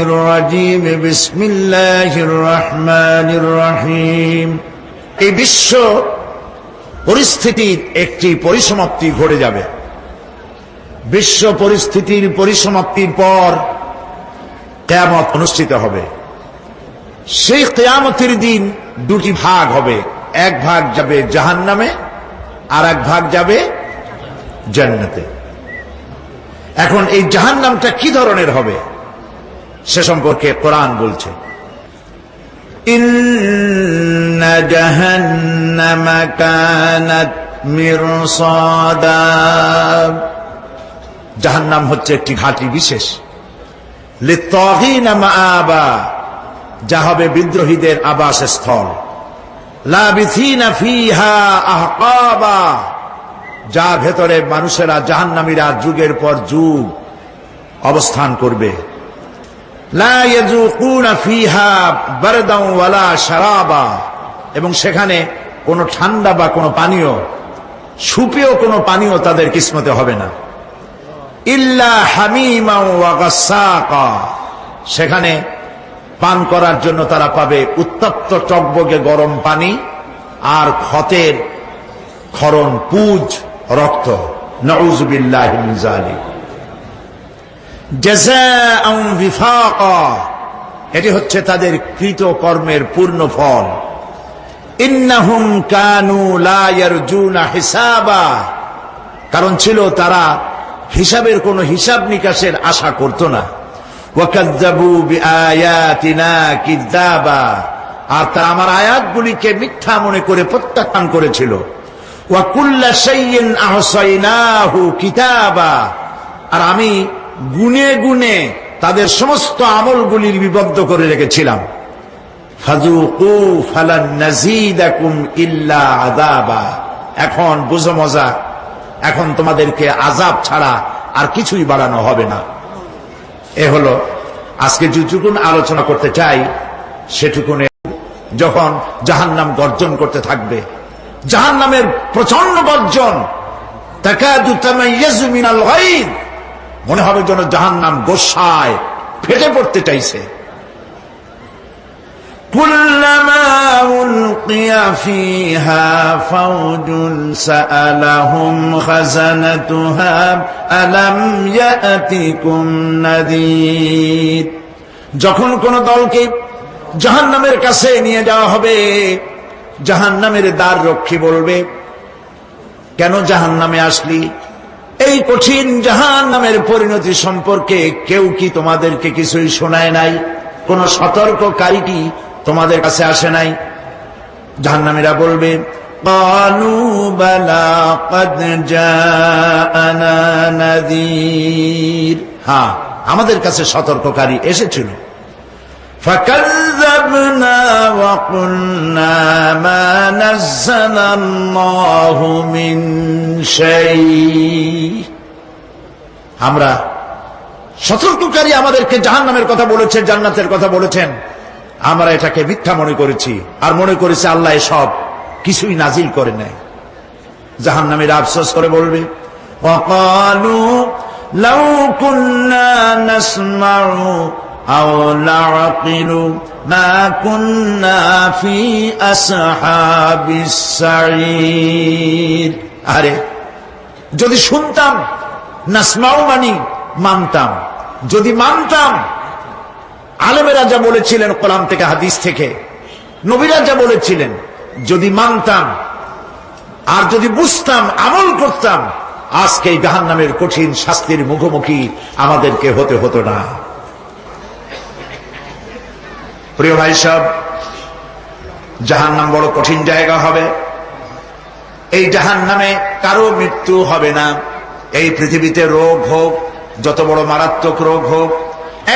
الرجيم بسم الله الرحمن الرحيم এই বিশ্ব পরিস্থিতির একটি পরিসমাপ্তি ঘটে যাবে বিশ্ব পরিস্থিতির পরিসমাপ্তির পর কেয়ামত অনুষ্ঠিত হবে সেই কেয়ামতের দিন দুটি ভাগ হবে এক ভাগ যাবে জাহান্নামে আর এক ভাগ যাবে জান্নাতে এখন এই জাহান্নামটা কি ধরনের হবে সে সম্পর্কে কোরআন বলছে। জাহান্নাম হচ্ছে একটি ঘাটি বিশেষ। যা হবে বিদ্রোহীদের আবাসস্থল। যা ভেতরে মানুষেরা জাহান্নামীরা যুগের পর যুগ অবস্থান করবে। এবং সেখানে কোনো ঠান্ডা বা কোনো পানীয়, সুপেয় কোনো পানীয় তাদের কিসমতে হবে না। ইল্লা হামিমা সেখানে পান করার জন্য তারা পাবে উত্তপ্ত টকবগে গরম পানি আর ক্ষতের ক্ষরণ, পুজ, রক্ত। নউজুবিল্লাহি এটি হচ্ছে তাদের কৃত কর্মের পূর্ণ ফল। কানু হিসাবা। কারণ ছিল তারা হিসাবের কোনো হিসাব নিকাশের আশা করত না। আর তারা আমার আয়াতগুলিকে মিথ্যা মনে করে প্রত্যাখ্যান করেছিল। ওয়া কুল্লা শাইইন আহসাইনাহু কিতাবা। আর আমি গুনে গুনে তাদের সমস্ত আমলগুলির বিবদ্ধ করে রেখেছিলাম। এখন বুঝো মজা, এখন তোমাদেরকে আজাব ছাড়া আর কিছুই বাড়ানো হবে না। এ হলো, আজকে যেটুকুন আলোচনা করতে চাই, সেটুকুনে যখন জাহান্নাম গর্জন করতে থাকবে, জাহান্নামের প্রচণ্ড গর্জন, তাকাদু তামাইয়াজু মিনাল মনে হবে যেন জাহান্নাম গোসায় ফেটে পড়তে চাইছে كلما ألقي فيها فوج سألهم خزنتها ألم يأتكم نذير যখন কোন দলকে জাহান্নামের কাছে নিয়ে যাওয়া হবে জাহান্নামের দ্বার রক্ষী বলবে কেন জাহান্নামে আসলি এই কঠিন জাহান নামের পরিণতি সম্পর্কে কেউ কি তোমাদেরকে কিছুই শোনায় নাই কোন সতর্ককারী কি তোমাদের কাছে আসে নাই জাহান্নামীরা বলবে قالوا بلى قد جاءنا نذير হ্যাঁ আমাদের কাছে সতর্ককারী এসেছিল فكذبنا وقلنا ما نزل الله من شيء আমরা সতর্ককারী আমাদেরকে জাহান্নামের কথা বলেছেন জান্নাতের কথা বলেছেন আমরা এটাকে মিথ্যা মনে করেছি আর মনে করেছি আল্লাহ সব কিছুই নাজিল করে নেয় জাহান্নামীরা আফসোস করে বলবে وقالوا لو كنا نسمع أو نعقل ما كنا في أصحاب السعير আরে যদি শুনতাম নাসমাও মানি মানতাম যদি মানতাম আলেমেরা যা বলেছিলেন কোরআন থেকে হাদিস থেকে নবীরা যা বলেছিলেন যদি মানতাম আর যদি বুঝতাম আমল করতাম আজকে এই জাহান নামের কঠিন শাস্তির মুখোমুখি আমাদেরকে হতে হতো না প্রিয় ভাই সব জাহান নাম বড় কঠিন জায়গা হবে। এই জাহান নামে কারও মৃত্যু হবে না। এই পৃথিবীতে রোগ হোক, যত বড় মারাত্মক রোগ হোক,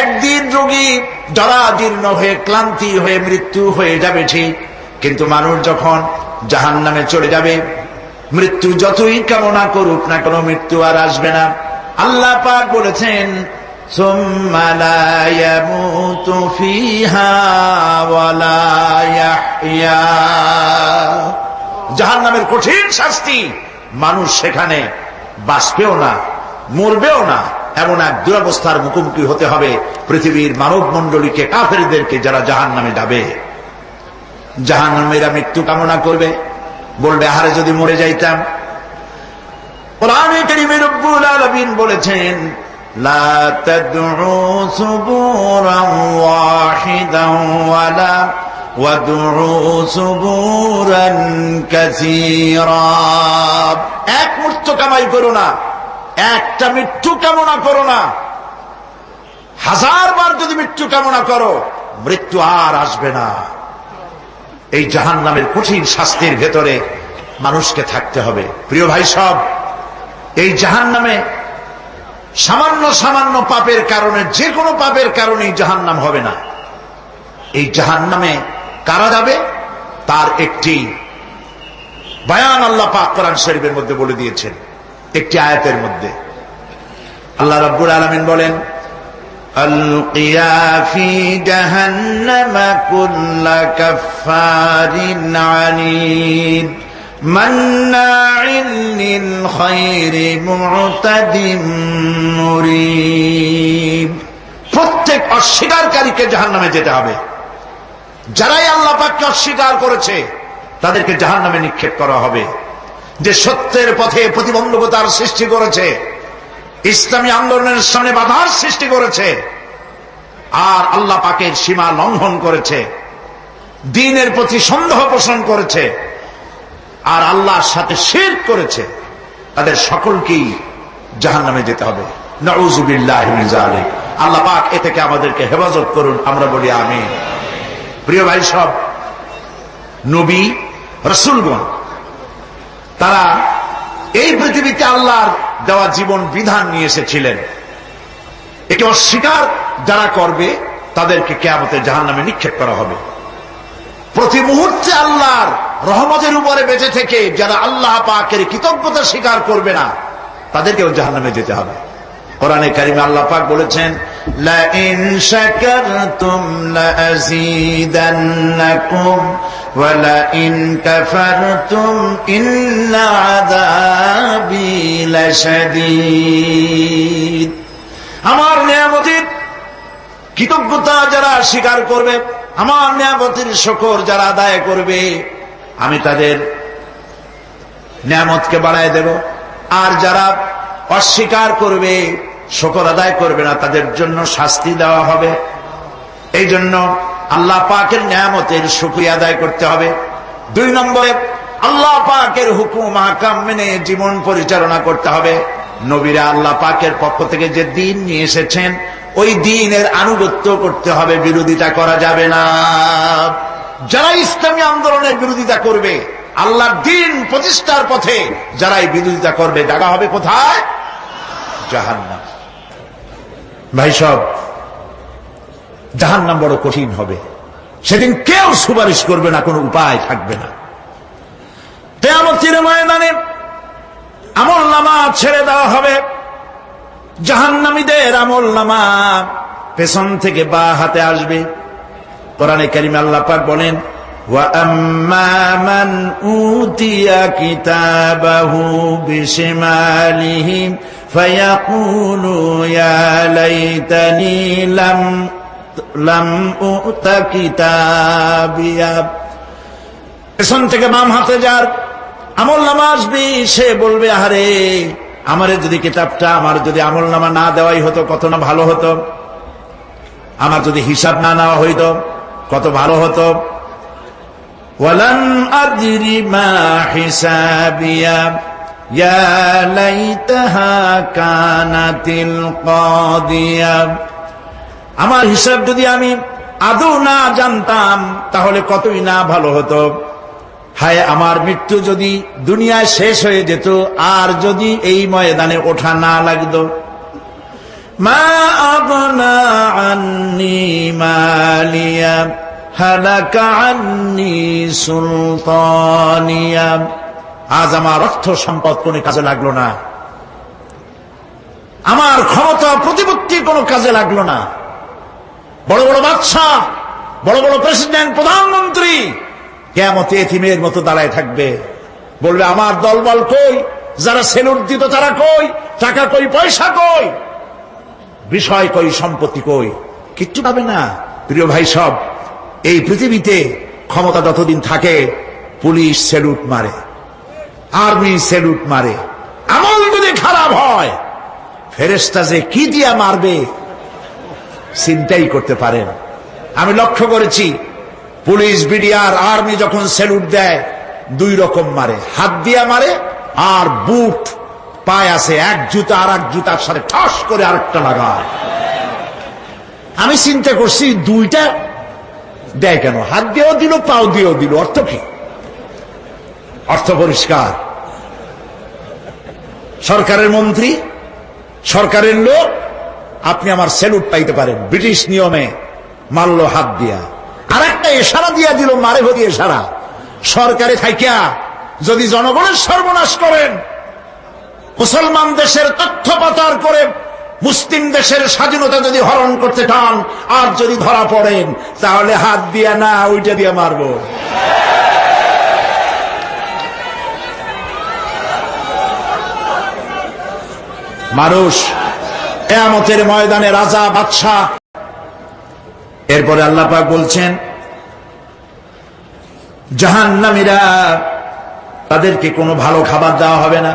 একদিন রোগী জরাজীর্ণ হয়ে, ক্লান্তি হয়ে, মৃত্যু হয়ে যাবে ঠিক। কিন্তু মানুষ যখন জাহান নামে চলে যাবে, মৃত্যু যতই কামনা করুক না কোনো, মৃত্যু আর আসবে না। আল্লাহ পাক বলেছেন ثم لا يموت فيها ولا يحيا জাহান্নামের কঠিন শাস্তি মানুষ সেখানে বাঁচবেও না মরবেও না এমন এক দুরবস্থার মুখোমুখি হতে হবে পৃথিবীর মানব মন্ডলীকে কাফেরদেরকে যারা জাহান নামে যাবে জাহান নামেরা মৃত্যু কামনা করবে বলবে আহারে যদি মরে যাইতাম কোরআনে কারীমে রব্বুল আলামিন বলেছেন লা তাদউ সুবুরান ওয়াহিদান ওয়ালা ওয়াদউ সুবুরান কাসীরা এক মৃত্যু কামাই করো না, একটা মৃত্যু কামনা করো না। হাজার বার যদি মৃত্যু কামনা করো, মৃত্যু আর আসবে না। এই জাহান নামের কঠিন শাস্তির ভেতরে মানুষকে থাকতে হবে। প্রিয় ভাই সব, এই জাহান নামে সামান্য সামান্য পাপের কারণে, যে কোনো পাপের কারণেই জাহান্নাম হবে না। এই জাহান্নামে কারা যাবে? তার একটি বায়ান আল্লাহ পাক কোরআন শরীফের মধ্যে বলে দিয়েছেন, একটি আয়াতের মধ্যে। আল্লাহ রাব্বুল আলমিন বলেন জাহান্নামা কুল্লা কাফারিন আনিদ। مناع للخير معتد مريب প্রত্যেক অস্বীকারীকে জাহান্নামে যেতে হবে যারাই আল্লাহ পাককে অস্বীকার করেছে তাদেরকে জাহান্নামে নিক্ষেপ করা হবে যে সত্যের পথে প্রতিবন্ধকতার সৃষ্টি করেছে ইসলামী আন্দোলনের সামনে বাধার সৃষ্টি করেছে আর আল্লাহ পাকের সীমা লঙ্ঘন করেছে দিনের প্রতি সন্দেহ পোষণ করেছে আর আল্লাহর সাথে শের করেছে, তাদের সকলকেই জাহান নামে যেতে হবে। আল্লাহ পাক এ থেকে আমাদেরকে হেফাজত করুন, আমরা বলি আমি প্রিয় ভাই সব, নবী, রসুলগণ, তারা এই পৃথিবীতে আল্লাহর দেওয়া জীবন বিধান নিয়ে এসেছিলেন। একে অস্বীকার যারা করবে, তাদেরকে কেয়ামতে জাহান নামে নিক্ষেপ করা হবে। প্রতি মুহূর্তে আল্লাহর রহমতের উপরে বেঁচে থেকে যারা আল্লাহ পাকের কৃতজ্ঞতা স্বীকার করবে না, তাদেরকেও জাহান নামে যেতে হবে। কোরআনে কারিমে আল্লাহ পাক বলেছেন আমার নিয়ামতের কৃতজ্ঞতা যারা স্বীকার করবে, আমার নিয়ামতের শকর যারা আদায় করবে আমি তাদের নিয়ামতকে বাড়ায় দেব। আর যারা অস্বীকার করবে, শকর আদায় করবে না, তাদের জন্য শাস্তি দেওয়া হবে। এই জন্য আল্লাহ পাকের নিয়ামতের শুক্রিয়া আদায় করতে হবে। দুই নম্বরে, আল্লাহ পাকের হুকুম হাকাম মেনে জীবন পরিচালনা করতে হবে। নবীরা আল্লাহ পাকের পক্ষ থেকে যে দিন নিয়ে এসেছেন, ওই দিনের আনুগত্য করতে হবে। বিরোধিতা করা যাবে না। যারা ইসলামী আন্দোলনের বিরোধিতা করবে, আল্লাহর দিন প্রতিষ্ঠার পথে যারাই বিরোধিতা করবে, জায়গা হবে কোথায়? জাহান্নাম। ভাই সব, জাহান্নাম বড় কঠিন হবে। সেদিন কেউ সুপারিশ করবে না, কোনো উপায় থাকবে না। তেমন ময়দানে আমল নামা ছেড়ে দেওয়া হবে। জাহান্নামীদের আমল নামা পেছন থেকে বা হাতে আসবে। কোরআনে কারিমে আল্লাহ পাক বলেন وأما من أوتي كتابه بشماله فيقول يا ليتني لم لم أؤت كتابيا পেছন থেকে বাম হাতে যার আমল নামা আসবে সে বলবে আহারে আমারে যদি কিতাবটা আমার যদি আমল নামা না দেওয়াই হতো কত না ভালো হতো আমার যদি হিসাব না নেওয়া হইতো কত ভালো হতো। আমার হিসাব যদি আমি আদৌ না জানতাম, তাহলে কতই না ভালো হতো। হায়, আমার মৃত্যু যদি দুনিয়ায় শেষ হয়ে যেত, আর যদি এই ময়দানে ওঠা না লাগতো। মা আগনা আন্নি মালিয়া, হালাকা আন্নি সুলতানিয়া। আজ আমার অর্থ সম্পদ কোনো কাজে লাগল না। আমার ক্ষমতা প্রতিপত্তি কোনো কাজে লাগল না। বড় বড় বাচ্চা বড় বড় প্রেসিডেন্ট, প্রধানমন্ত্রী কেমতে এথিমের মতো দাঁড়ায় থাকবে। বলবে, আমার দলবল কই? যারা সেলুট দিত তারা কই? টাকা কই? পয়সা কই? বিষয় কই, সম্পত্তি কই? কিচ্ছু পাবে না। প্রিয় ভাই সব, এই পৃথিবীতে ক্ষমতা যতদিন থাকে, পুলিশ সেলুট মারে, আর্মি সেলুট মারে। আমল যদি খারাপ হয় ফেরেস্তা যে কি দিয়া মারবে, চিন্তাই করতে পারেন। আমি লক্ষ্য করেছি, পুলিশ, বিডিআর, আর্মি যখন সেলুট দেয়, দুই রকম মারে। হাত দিয়া মারে আর বুট পায় আছে এক জুতা আর এক জুতার সাথে ঠস করে আরেকটা লাগায়। আমি চিন্তা করছি, দুইটা দেয় কেন? হাত দিয়েও দিল, পাও দিয়েও দিল, অর্থ কি? অর্থ পরিষ্কার। সরকারের মন্ত্রী, সরকারের লোক, আপনি আমার স্যালুট পাইতে পারেন। ব্রিটিশ নিয়মে মারল হাত দিয়া। আর একটা এশারা দিয়া দিল, মারে ভরি এশারা সরকারে থাইকা, যদি জনগণের সর্বনাশ করেন মুসলমান দেশের তথ্য পাচার করে মুসলিম দেশের স্বাধীনতা যদি হরণ করতে চান, আর যদি ধরা পড়েন, তাহলে হাত দিয়া না ওইটা দিয়ে মারবো। মানুষ এমতের ময়দানে রাজা, বাদশাহ, এরপরে আল্লাহ পাক বলছেন, জাহান্নামীরা তাদেরকে কোনো ভালো খাবার দেওয়া হবে না।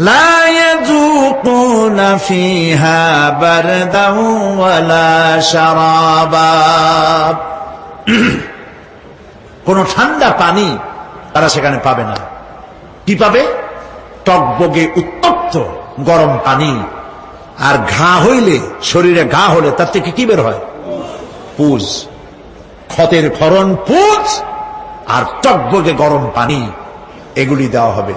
لا يذوقون فيها بردا ولا شرابا কোন ঠান্ডা পানি তারা সেখানে পাবে না কি পাবে টকবগে উত্তপ্ত গরম পানি আর ঘা হইলে শরীরে ঘা হলে তার থেকে কি বের হয় পুজ ক্ষতের খরণ পুজ আর টকবগে গরম পানি এগুলি দেওয়া হবে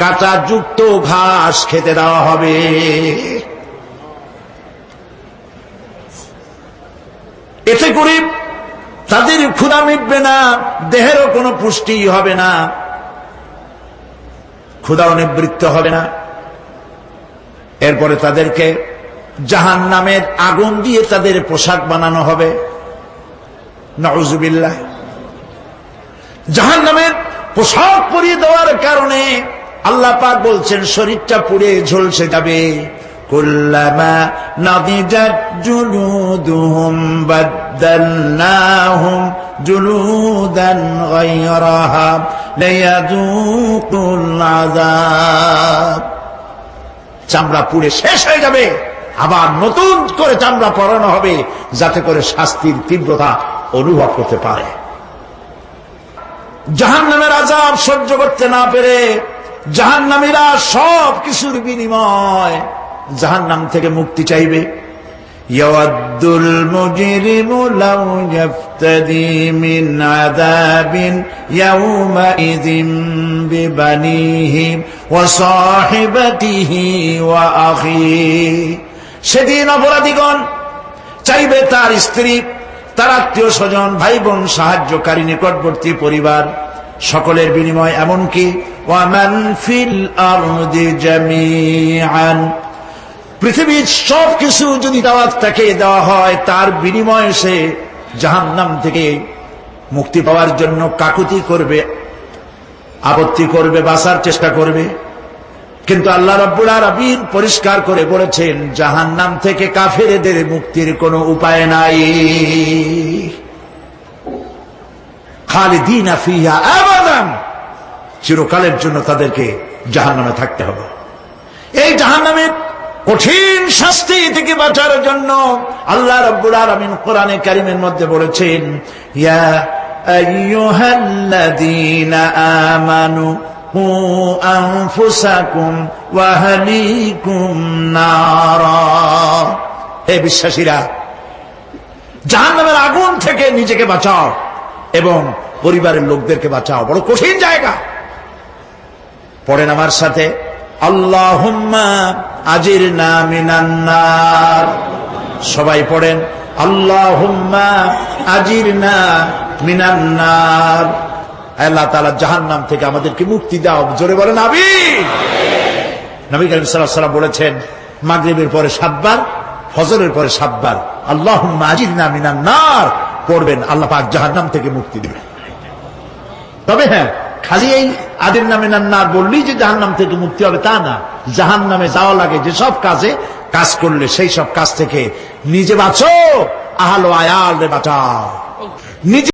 কাঁচা যুক্ত ঘাস খেতে দেওয়া হবে। এতে করে তাদের ক্ষুধা মিটবে না, দেহেরও কোনো পুষ্টি হবে না, ক্ষুধাও নিবৃত্ত হবে না। এরপরে তাদেরকে জাহান নামের আগুন দিয়ে তাদের পোশাক বানানো হবে। নজুবিল্লাহ জাহান নামের পোশাক পরিয়ে দেওয়ার কারণে আল্লাহ পাক বলছেন, শরীরটা পুড়ে ঝলসে যাবে। চামড়া পুড়ে শেষ হয়ে যাবে। আবার নতুন করে চামড়া পরানো হবে, যাতে করে শাস্তির তীব্রতা অনুভব করতে পারে। জাহান নামের আজাব সহ্য করতে না পেরে জাহান্নামীরা সব কিছুর বিনিময়। জাহান্নাম থেকে মুক্তি চাইবে। ওয়া সেদিন অপরাধীগণ চাইবে তার স্ত্রী, তার আত্মীয় স্বজন ভাই বোন সাহায্যকারী, নিকটবর্তী পরিবার। সকলের বিনিময় এমনকি ওয়ামান ফিল আরদি জামিআন পৃথিবীর সব কিছু যদি দাওয়াত তাকে দেওয়া হয়, তার বিনিময়ে সে জাহান্নাম থেকে মুক্তি পাওয়ার জন্য কাকুতি করবে, আপত্তি করবে, বাঁচার চেষ্টা করবে। কিন্তু আল্লাহ রব্বুল আরবিন পরিষ্কার করে বলেছেন, জাহান্নাম থেকে কাফেরেদের মুক্তির কোনো উপায় নাই। খালিদিন ফিহা আবাদান। চিরকালের জন্য তাদেরকে জাহান নামে থাকতে হবে। এই জাহান নামে কঠিন শাস্তি থেকে বাঁচার জন্য আল্লাহ রব্বুল আলমিন কোরআনে কারিমের মধ্যে বলেছেন, ইয়া হে বিশ্বাসীরা, জাহান্নামের আগুন থেকে নিজেকে বাঁচাও এবং পরিবারের লোকদেরকে বাঁচাও। বড় কঠিন জায়গা। পড়েন আমার সাথে, আল্লাহুম্মা আজির না মিনান্নার সবাই পড়েন, আল্লাহুম্মা আজির না মিনান্নার আল্লাহ তালা জাহান নাম থেকে আমাদেরকে মুক্তি দাও, জোরে বলেন আবি নবী করিম সাল্লাহ বলেছেন, মাগরিবের পরে সাতবার, ফজরের পরে সাতবার আল্লাহ আজির না মিনান্নার পড়বেন, আল্লাহ পাক জাহান্নাম থেকে মুক্তি দেবেন। তবে হ্যাঁ খালি এই আদির নামে না না বললি যে জাহান নাম থেকে মুক্তি হবে তা না। জাহান নামে যাওয়া লাগে যে সব কাজে, কাজ করলে সেই সব কাজ থেকে নিজে বাঁচো। আহালো আয়াল রে বাঁচাও। নিজে